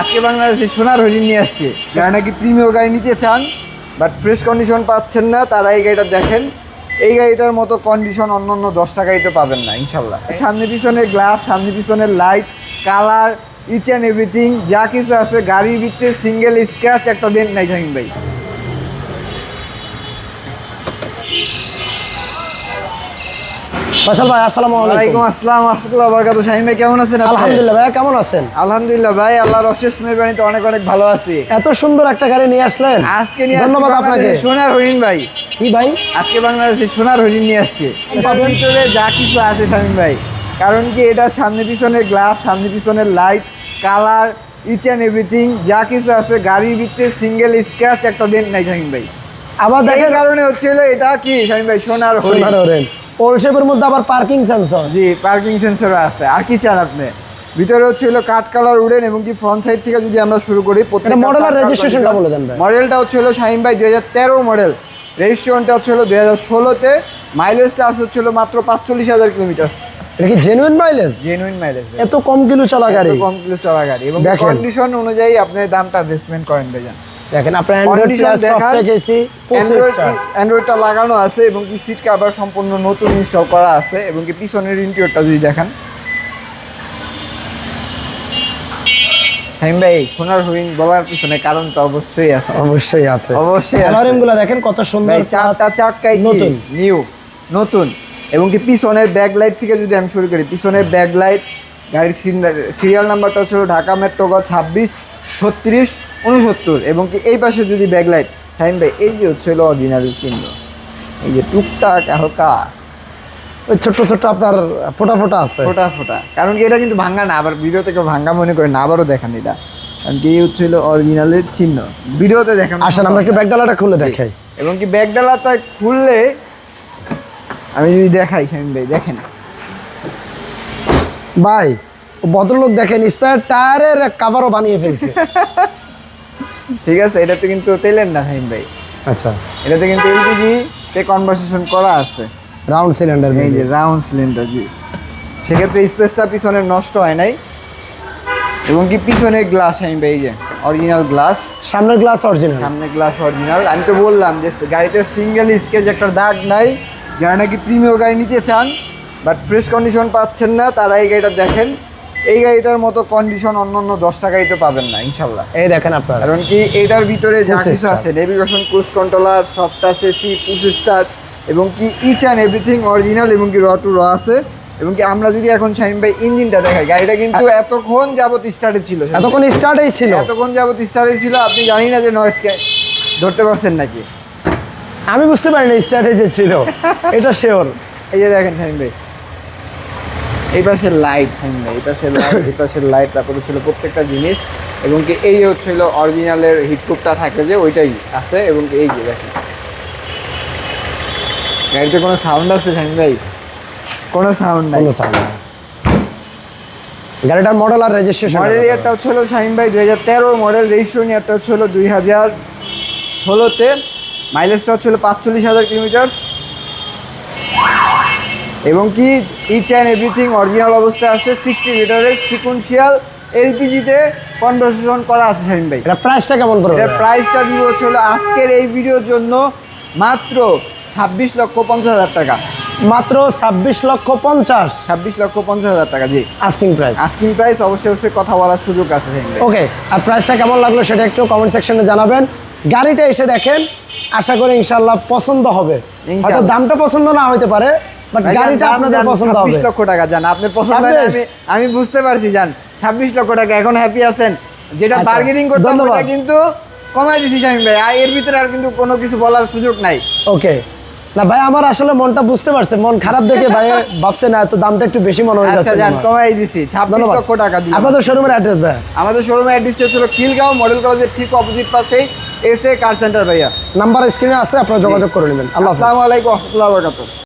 আজকে বাংলাদেশে সোনার হরিণ নিয়ে আসছে। যারা নাকি প্রিমিয় গাড়ি নিতে চান বাট ফ্রেশ কন্ডিশন পাচ্ছেন না, তারা এই গাড়িটা দেখেন। এই গাড়িটার মতো কন্ডিশন অন্য অন্য দশ গাড়িতে পাবেন না, ইনশাল্লাহ। সামনে পিছনের গ্লাস সামনে পিছনের light colour each and everything যা কিছু আছে, গাড়ির ভিতরে সিঙ্গেল স্ক্র্যাচ একটা ডেন্ট নাই, জাহিন ভাই। ফয়সাল ভাই আসসালামু আলাইকুম। আসসালাম রহমতুল্লাহ বরকাত শাহিম ভাই কেমন আছেন আলহামদুলিল্লাহ ভাই কেমন আছেন? আলহামদুলিল্লাহ ভাই আল্লাহর অশেষ মেহরবানিতে অনেক অনেক ভালো আছি। এত সুন্দর একটা গাড়ি নিয়ে আসলেন। আজকে নিয়ে ধন্যবাদ আপনাকে। সোনার হরিণ ভাই। কি ভাই? আজকে বাংলাদেশে সোনার হরিণ নিয়ে আসছে। ভিতরে যা কিছু আছে শামিম ভাই। কারণ কি এটা সামনে পিছনের গ্লাস সামনে পিছনের light colour each and everything যা কিছু আছে গাড়ির ভিতরে সিঙ্গেল স্ক্র্যাচ একটা ডেন্ট নাই শামিম ভাই। আবার দেখার কারণে হচ্ছিল এটা কি শামিম ভাই সোনার হরিণ। ওল শেপের মধ্যে আবার পার্কিং সেন্সর জি পার্কিং সেন্সরও আছে। আর কি চান আপনি? ভিতরে হচ্ছে হলো কাঠ কালার উডেন এবং কি ফ্রন্ট সাইড থেকে যদি আমরা শুরু করি model আর registration টা বলে দেন ভাই। মডেলটা হচ্ছে হলো শাহিন ভাই দুই হাজার তেরো মডেল রেজিস্ট্রেশনটা হচ্ছে হলো দুই হাজার ষোলোতে। মাইলেজটা আছে হচ্ছে হলো মাত্র পাঁচচল্লিশ হাজার কিলোমিটার এটা কি জেনুইন মাইলেজ জেনুইন মাইলেজ এত কম কিলো চলা গাড়ি। কম কিলো চলা গাড়ি। এবং কন্ডিশন অনুযায়ী আপনি দামটা অ্যাডজাস্টমেন্ট করেন ভাইজান। দেখেন আপনার অ্যান্ড্রয়েড প্লাস সফটওয়্যার জেসি অ্যান্ড্রয়েডটা লাগানো আছে এবং কি সিট কাভার সম্পূর্ণ নতুন ইনস্টল করা আছে এবং কি পিছনের ইন্টিরিয়রটা যদি দেখেন। হাইম ভাই সোনার হরিণ বলার পিছনে কারণ তো অবশ্যই আছে। অবশ্যই আছে। অবশ্যই আছে। গুলো দেখেন কত সুন্দর চারটা চাক্কাই নতুন। নিউ নতুন। এবং কি পিছনের ব্যাক লাইট থেকে যদি আমি শুরু করি পিছনের ব্যাক লাইট গাড়ির সিরিয়াল নাম্বারটা হলো ঢাকা মেট্রো গ ছাব্বিশ ছত্রিশ উনসত্তর এবং কি এই পাশে যদি ব্যাক লাইট টাইম ভাই এই যে হচ্ছে হলো অরিজিনাল চিহ্ন। এই যে টুকটাক হালকা ওই ছোট্ট ছোট্ট আপনার ফোটা ফোটা আছে। ফোটা ফোটা। কারণ কি এটা কিন্তু ভাঙ্গা না আবার ভিডিওতে কেউ ভাঙ্গা মনে করে না আবারও দেখান এটা। কারণ কি এই হচ্ছে হলো অরিজিনালের চিহ্ন। ভিডিওতে দেখান। আসেন আমরা একটু ব্যাগডালাটা খুলে দেখাই। এবং কি ব্যাগ ডালাটা খুললে আমি যদি দেখাই শামিম ভাই দেখেন। ও ভদ্রলোক দেখেন স্পেয়ার টায়ারের কাভারও বানিয়ে ফেলছে। ঠিক আছে এটাতে কিন্তু তেলের না হাইম ভাই। আচ্ছা। এটাতে কিন্তু এলপিজি তে কনভার্সেশন করা আছে। রাউন্ড সিলিন্ডার এই যে রাউন্ড সিলিন্ডার জি। সেক্ষেত্রে স্পেসটা পিছনে নষ্ট হয় নাই। এবং কি পিছনের গ্লাস ভাই এই যে অরিজিনাল গ্লাস সামনের গ্লাস অরিজিনাল সামনের গ্লাস অরিজিনাল আমি তো বললাম যে গাড়িতে সিঙ্গেল স্কেচ একটা দাগ নাই যারা নাকি প্রিমিয় গাড়ি নিতে চান বাট ফ্রেশ কন্ডিশন পাচ্ছেন না তারা এই গাড়িটা দেখেন। এই গাড়িটার মতো কন্ডিশন অন্য অন্য দশ টাকাইতে পাবেন না ইনশাল্লাহ। এই দেখেন আপনার। কারণ কি এটার ভিতরে যা কিছু. আছে নেভিগেশন ক্রুজ কন্ট্রোলার সফটওয়্যার সেসি পুশ স্টার্ট এবং কি ইচ অ্যান্ড এভরিথিং অরিজিনাল এবং কি র টু র আছে। এবং কি আমরা যদি এখন শাহিম ভাই ইঞ্জিনটা দেখাই গাড়িটা কিন্তু এতক্ষণ যাবত স্টার্টে ছিল এতক্ষণ স্টার্টেই ছিল। এতক্ষণ যাবত স্টার্টে ছিল আপনি জানি না যে নয়েজকে ধরতে পারছেন নাকি? আমি বুঝতে পারিনি স্টার্টে যে ছিল। এটা শিওর এই যে দেখেন শাহিম ভাই এই পাশের লাইট শাহিম এই পাশের লাইট এই পাশের লাইট তারপরে ছিল প্রত্যেকটা জিনিস। এবং কি এই হচ্ছিল অরিজিনালের হিটপ্রুফটা থাকে যে ওইটাই আছে এবং এই যে দেখেন। গাড়িতে কোনো সাউন্ড আছে শাহিম ভাই? কোনো সাউন্ড নাই। কোনো সাউন্ড নাই। গাড়িটার মডেল আর রেজিস্ট্রেশন মডেল ইয়ারটা হচ্ছে হলো শাহিম ভাই দুই হাজার তেরো মডেল রেজিস্ট্রেশন ইয়ারটা হচ্ছে হলো দুই হাজার ষোলোতে। মাইলেজটা হচ্ছে হলো পাঁচচল্লিশ হাজার কিলোমিটার এবং কি ইচ অ্যান্ড এভরিথিং অরিজিনাল অবস্থায় আছে সিক্সটি লিটারের সিকুয়েন্সিয়াল এলপিজিতে কনভার্সেশন করা আছে শাহিম ভাই। এটা প্রাইসটা কেমন পড়বে? এটার প্রাইসটা দিব হচ্ছে হলো আজকের এই ভিডিওর জন্য মাত্র ছাব্বিশ লক্ষ পঞ্চাশ হাজার টাকা। মাত্র ছাব্বিশ লক্ষ পঞ্চাশ। ছাব্বিশ লক্ষ পঞ্চাশ হাজার টাকা জি। আস্কিং প্রাইস আস্কিং প্রাইস অবশ্যই অবশ্যই কথা বলার সুযোগ আছে ওকে আর প্রাইসটা কেমন লাগল সেটা একটু কমেন্ট সেকশনে জানাবেন। গাড়িটা এসে দেখেন আশা করি ইনশাল্লাহ পছন্দ হবে। হয়তো দামটা পছন্দ না হতে পারে বাট গাড়িটা আপনাদের পছন্দ হবে। 26 লক্ষ টাকা জান আপনার পছন্দ আমি আমি বুঝতে পারছি জান ছাব্বিশ লক্ষ টাকা এখন হ্যাপি আছেন। যেটা আচ্ছা, বার্গেনিং করতাম ধন্যবাদ। ওটা কিন্তু কমাই দিছি শামিম ভাই। আর এর ভিতরে আর কিন্তু কোনো কিছু বলার সুযোগ নাই। ওকে না ভাই আমার আসলে মনটা বুঝতে পারছে মন খারাপ দেখে ভাই ভাবছে না এত দামটা একটু বেশি মনে হয়ে আচ্ছা যাচ্ছে জান কমাই দিছি। ছাব্বিশ ধন্যবাদ। লক্ষ টাকা দিয়ে। আপনাদের শোরুমের অ্যাড্রেস ভাই? আমাদের শোরুমের অ্যাড্রেসটা হচ্ছিল খিলগাঁও মডেল কলেজের ঠিক অপোজিট পাশেই এস এ কার সেন্টার ভাইয়া। নাম্বার স্ক্রিনে আছে আপনারা যোগাযোগ করে নেবেন। আল্লাহ। আসসালামু আলাইকুম রহমতুল্লাহ বরকাতুহ।